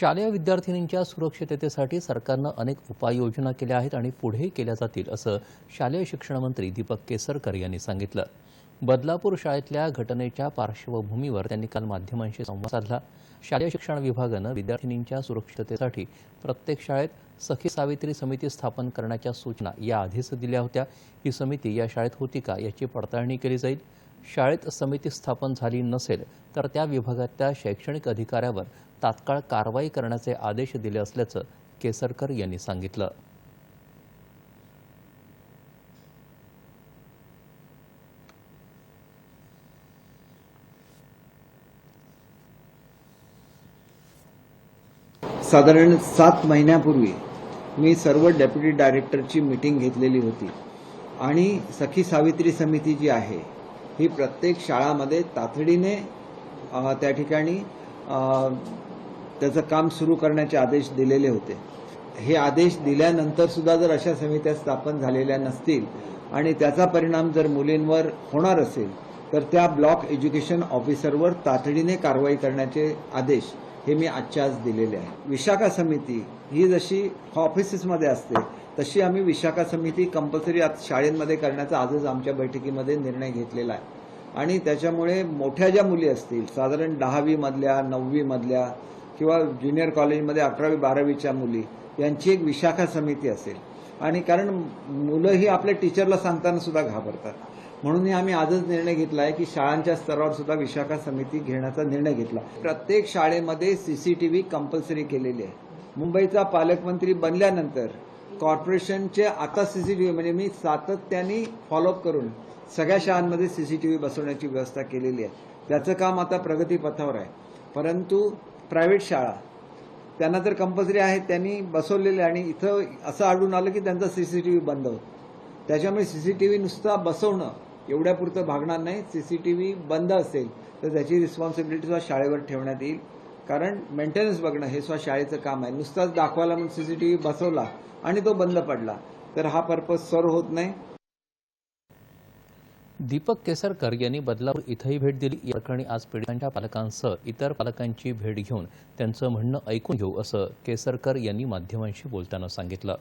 शालेय विद्यार्थिनींच्या सुरक्षिततेसाठी सरकारनं अनेक उपाययोजना केल्या आहेत आणि पुढेही केल्या जातील असं शालेय शिक्षण मंत्री दीपक केसरकर यांनी सांगितलं. बदलापूर शाळेतल्या घटनेच्या पार्श्वभूमीवर त्यांनी काल माध्यमांशी संवाद साधला. शालेय शिक्षण विभागानं विद्यार्थिनींच्या सुरक्षिततेसाठी प्रत्येक शाळेत सखी सावित्री समिती स्थापन करण्याच्या सूचना याआधीच दिल्या होत्या. ही समिती या शाळेत होती का याची पडताळणी केली जाईल. शाळेत समिती स्थापन झाली नसेल तर त्या विभागातल्या शैक्षणिक अधिकाऱ्यावर तात्काळ कारवाई करण्याचे आदेश दिले असल्याचं केसरकर यांनी सांगितलं. साधारण सात महिन्यापूर्वी मी सर्व डेप्युटी डायरेक्टरची मीटिंग घेतलेली होती आणि सखी सावित्री समिती जी आहे ही प्रत्येक शाळामध्ये तातडीने त्या ठिकाणी त्याचं काम सुरू करण्याचे आदेश दिलेले होते. हे आदेश दिल्यानंतर सुद्धा जर अशा समित्या स्थापन झालेल्या नसतील आणि त्याचा परिणाम जर मुलींवर होणार असेल तर त्या ब्लॉक एज्युकेशन ऑफिसरवर तातडीने कारवाई करण्याचे आदेश हे मी आजच्या आज दिलेले आहे. विशाखा समिती ही जशी ऑफिसेसमध्ये असते तशी आम्ही विशाखा समिती कंपल्सरी आज शाळेमध्ये करण्याचा आजच आमच्या बैठकीमध्ये निर्णय घेतलेला आहे. आणि त्याच्यामुळे मोठ्या ज्या मुली असतील साधारण दहावीमधल्या नववीमधल्या किंवा ज्युनियर कॉलेजमध्ये अकरावी बारावीच्या मुली यांची एक विशाखा समिती असेल. आणि कारण मुलं ही आपल्या टीचरला सांगताना सुद्धा घाबरतात. म्हणूनही आम्ही आजच निर्णय घेतला आहे की शाळांच्या स्तरावर सुद्धा विशाखा समिती घेण्याचा निर्णय घेतला. प्रत्येक शाळेमध्ये सीसीटीव्ही कंपल्सरी केलेली आहे. मुंबईचा पालकमंत्री बनल्यानंतर कॉर्पोरेशनचे आता सीसीटीव्ही म्हणजे मी सातत्याने फॉलोअप करून सगळ्या शाळांमध्ये सीसीटीव्ही बसवण्याची व्यवस्था केलेली आहे. त्याचं काम आता प्रगतीपथावर आहे. परंतु प्रायव्हेट शाळा त्यांना तर कंपल्सरी आहे त्यांनी बसवलेले आणि इथं असं आढळून आलं की त्यांचा सीसीटीव्ही बंद होतो. त्याच्यामुळे सीसीटीव्ही नुसता बसवणं एवढ्यापुरतं भागणार नाही. सीसीटीव्ही बंद असेल तर त्याची रिस्पॉन्सिबिलिटी सुद्धा शाळेवर ठेवण्यात येईल. कारण मेंटेनन्स बघणं हे सुद्धा शाळेचं काम आहे. नुसताच दाखवायला म्हणून सीसीटीव्ही बसवला आणि तो बंद पडला. तर हा पर्पज सर्व होत नाही. दीपक केसरकर यांनी बदलापूर इथंही भेट दिली. या प्रकरणी आज पीडितांच्या पालकांसह इतर पालकांची भेट घेऊन त्यांचं म्हणणं ऐकून घेऊ असं केसरकर यांनी माध्यमांशी बोलताना सांगितलं.